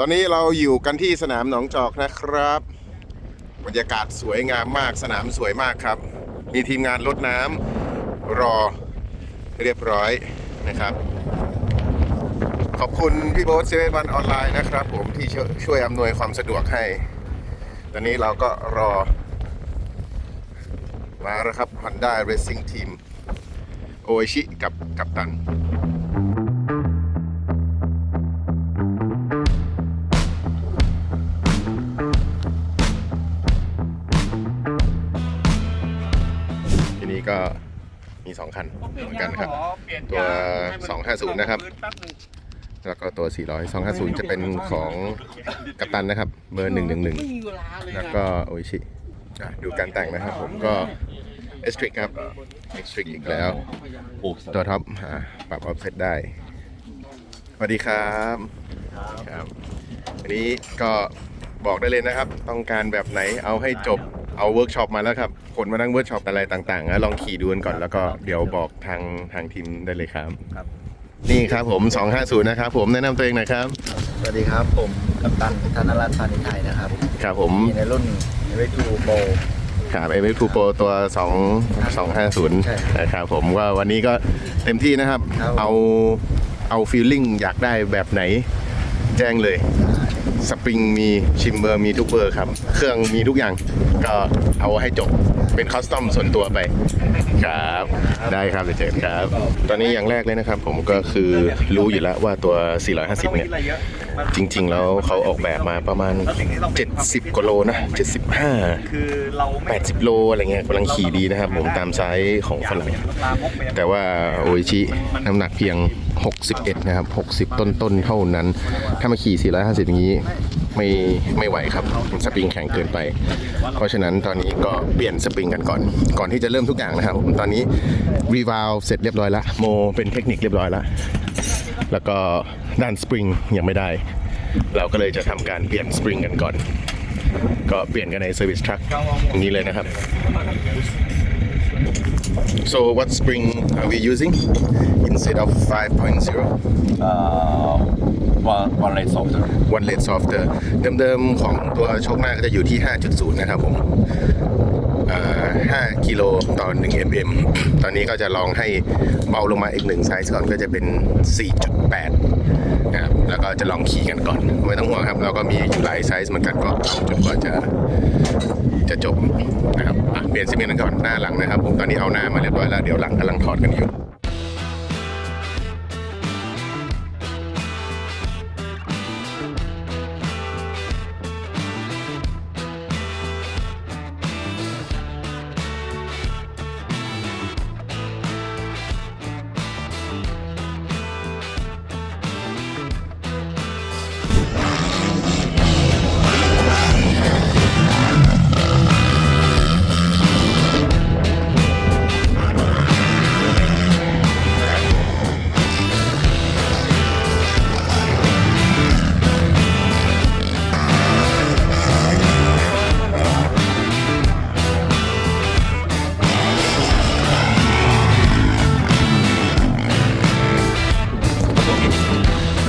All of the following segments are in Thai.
ตอนนี้เราอยู่กันที่สนามหนองจอกนะครับ บรรยากาศสวยงามมากสนามสวยมากครับ มีทีมงานรดน้ำรอเรียบร้อยนะครับ ขอบคุณพี่โบ๊ทเซเว่นวันออนไลน์นะครับ ผมที่ช่วยอำนวยความสะดวกให้ ตอนนี้เราก็รอ มาแล้วครับ Honda Racing Team โอชิกับกัปตัน คันเหมือนกันครับ ตัว 250 นะครับ แล้วก็ตัว 400 250 จะเป็นของกัปตันนะครับ เบอร์ 111 แล้วก็โออิชิอะดูการแต่งนะครับผมก็เอสตริกครับเอสตริกอีกแล้ว ตัวท็อปอะปรับออฟเซตได้ สวัสดีครับครับ อันนี้ก็บอกได้เลยนะครับ ต้องการแบบไหนเอาให้จบ เอาเวิร์กช็อปมาแล้วครับผลมานั่งเวิร์กช็อปอะไรต่างๆนะลองขี่ดูกันก่อนแล้วก็เดี๋ยวบอกทางทางทีมได้เลยครับ ครับ นี่ครับผม 250 นะครับผมแนะนำตัวเองหน่อยครับ สวัสดีครับ ผมกัปตันธนรัตน์พานิชไทยนะครับครับผมมีในรุ่นเวทูโบ ครับเอเวทูโปรตัว2 250ใช่นะครับผมว่าวันนี้ก็เต็มที่นะครับ ครับ เอาเอาฟีลลิ่งอยากได้แบบไหน แจ้งเลย สปริงมีชิมเบอร์มีทุกเบอร์ครับ เครื่องมีทุกอย่างก็เอาให้จบเป็นคอสตอมส่วนตัวไปครับได้ครับเดี๋ยวเจอกันครับ ตอนนี้อย่างแรกเลยนะครับ ผมก็คือรู้อยู่แล้วว่าตัว 450 เนี่ย จริง ๆ แล้วเขาออกแบบมาประมาณ 70 กว่าโลนะ 75คือเราไม่80 โลอะไรเงี้ยกำลังขี่ดีนะครับ ผมตามไซส์ของฝรั่งลาแต่ว่าโออิชิน้ำหนักเพียง 61 นะครับ 60ต้นต้นๆเท่านั้น ถ้ามาขี่ 450 อย่างนี้ไม่ไม่ไหวครับ สปริงแข็งเกินไป เพราะฉะนั้นตอนนี้ก็เปลี่ยนสปริงกันก่อน ก่อนที่จะเริ่มทุกอย่างนะครับผมตอนนี้รีวาลเสร็จเรียบร้อยแล้ว โมเป็นเทคนิคเรียบร้อยแล้ว แล้วก็ด้านสปริงยังไม่ได้ เราก็เลยจะทำการเปลี่ยนสปริงกันก่อน ก็เปลี่ยนกันในเซอร์วิสทรัคอย่างนี้เลยนะครับ So what spring are we using instead of 5.0? อ่าวันวันเลนสองเถอะ One led softer เดิมๆของตัวโชคหน้าก็จะอยู่ที่ 5.0 นะครับผมอ่า 5กิโลต่อ 1 mm ตอนนี้ก็จะลองให้เบาลงมาอีกหนึ่งไซส์ก่อนก็จะเป็น 4.8นะครับแล้วก็จะลองขี่กันก่อน ไม่ต้องห่วงครับเราก็มีอยู่หลายไซส์เหมือนกันก็เอาจนกว่าจะจะจบนะครับเปลี่ยนซิเมนต์กันก่อนหน้าหลังนะครับผมตอนนี้เอาหน้ามาเรียบร้อยแล้วเดี๋ยวหลังกำลังถอดกันอยู่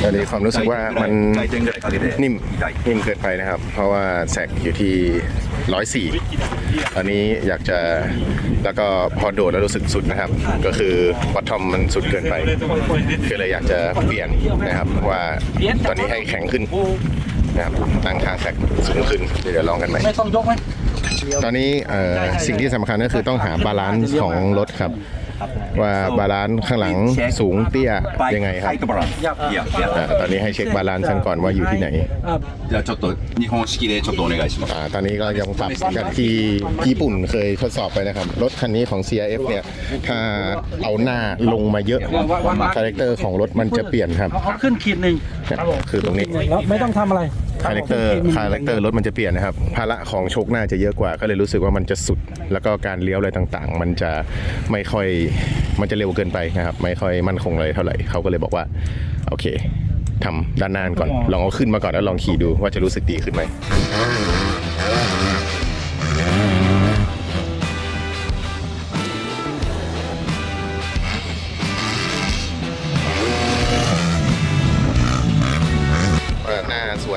อนนี้ความรู้สึกว่ามันนิ่มนิ่มเกินไปนะครับ เพราะว่าแสกอยู่ที่ร้อยสี่ตอนนี้อยากจะแล้วก็พอโดดแล้วรู้สึกสุดนะครับ ก็คือปอททอมมันสุดเกินไปก็เลยอยากจะเปลี่ยนนะครับ ว่าตอนนี้ให้แข็งขึ้นนะครับตั้งค่าแสกสูงขึ้นเดี๋ยวลองกันใหม่ตอตอนนี้สิ่งที่สำคัญก็คือต้องหาบาลานซ์ของรถครับ ว่าบาลานซ์ข้างหลังสูงเตี้ยยังไงครับ ハイトバランスいやいや อ่าตอนนี้ให้เช็คบาลานซ์กันก่อนว่าอยู่ที่ไหน じゃあちょっと日本式でちょっとお願いします อ่าตอนนี้ก็ยังปรับกันที่ญี่ปุ่นเคยทดสอบไปนะครับ รถคันนี้ของ CRF เนี่ย ถ้าเอาหน้าลงมาเยอะคาแรคเตอร์ของรถมันจะเปลี่ยนครับ เอาขึ้นขีดหนึ่ง เนี่ยคือตรงนี้ แล้วไม่ต้องทำอะไร คาแรคเตอร์คาแรคเตอร์รถมันจะเปลี่ยนนะครับภาระของโชคหน้าจะเยอะกว่า ก็เลยรู้สึกว่ามันจะสุด แล้วก็การเลี้ยวอะไรต่างๆ มันจะไม่ค่อยมันจะเร็วเกินไปนะครับ ไม่ค่อยมั่นคงเลยเท่าไหร่เขาก็เลยบอกว่า โอเคทำด้านหน้าก่อน ลองเอาขึ้นมาก่อนแล้วลองขี่ดูว่าจะรู้สึกดีขึ้นไหม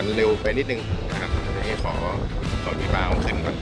หน้าสวนเร็วไปนิดนึงนะครับให้ขอขอมีบาวด์ขึ้นก่อน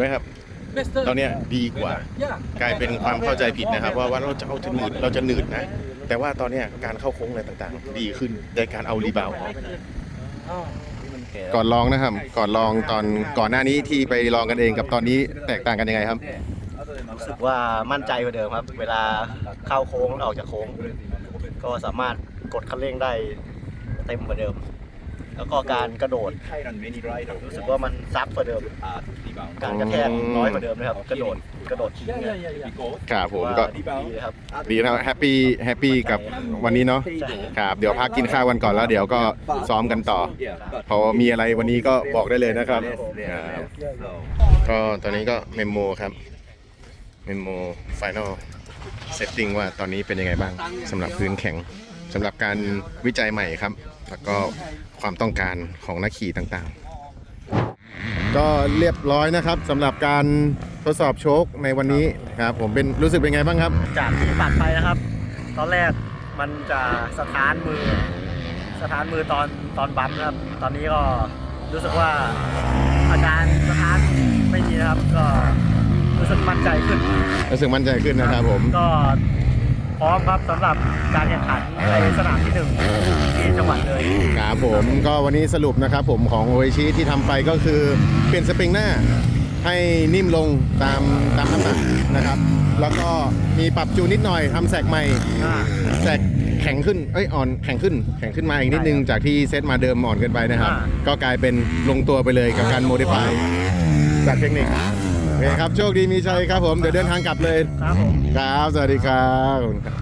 ไหมครับ ตอนเนี้ยดีกว่า กลายเป็นความเข้าใจผิดนะครับ ว่าว่าเราจะเอาจะหนืดเราจะหนืดนะ แต่ว่าตอนเนี้ยการเข้าโค้งอะไรต่างๆ ดีขึ้นในการเอารีบาวด์ออกก่อนลองนะครับ ก่อนลองตอนก่อนหน้านี้ที่ไปลองกันเองกับตอนนี้แตกต่างกันยังไงครับ รู้สึกว่ามั่นใจกว่าเดิมครับ เวลาเข้าโค้งออกจากโค้ง ก็สามารถกดคันเร่งได้เต็มกว่าเดิม แล้วก็การกระโดด รู้สึกว่ามันซับกว่าเดิม การกระแทกน้อยกว่าเดิมนะครับ กระโดดกระโดดทิ้งเนี่ยครับผมก็ดีเลยครับ ดีนะครับแฮปปี้แฮปปี้กับวันนี้เนาะครับเดี๋ยวพักกินข้าวกันก่อนแล้วเดี๋ยวก็ซ้อมกันต่อ พอมีอะไรวันนี้ก็บอกได้เลยนะครับครับก็ตอนนี้ก็เมมโมครับเมมโมไฟนอลเซตติ้งว่าตอนนี้เป็นยังไงบ้างสำหรับพื้นแข็งสำหรับการวิจัยใหม่ครับ แล้วก็ความต้องการของนักขี่ต่างๆ ก็เรียบร้อยนะครับสำหรับการทดสอบโชคในวันนี้ครับผมเป็นรู้สึกเป็นไงบ้างครับ จากที่ปัดไปนะครับ ตอนแรกมันจะสถานมือ สถานมือตอนตอนบัมป์นะครับ ตอนนี้ก็รู้สึกว่าอาการสถานไม่มีนะครับ ก็รู้สึกมั่นใจขึ้น รู้สึกมั่นใจขึ้นนะครับผมก็ พร้อมครับสำหรับการแข่งขันในสนามที่หนึ่งที่จังหวัดเลยครับผมก็วันนี้สรุปนะครับผมของโอชิที่ทำไปก็คือเปลี่ยนสปริงหน้าให้นิ่มลงตามตามน้ำหนักนะครับ แล้วก็มีปรับจูนนิดหน่อยทำแสกใหม่ อ่า แสกแข็งขึ้น เอ้ยอ่อนแข็งขึ้น แข็งขึ้นมาอีกนิดนึงจากที่เซตมาเดิมอ่อนเกินไปนะครับ อ่า ก็กลายเป็นลงตัวไปเลยกับการโมดิฟายจากเทคนิคโอ เคครับโชคดีมีชัยครับผมเดี๋ยวเดินทางกลับเลยครับผมครับสวัสดีครับ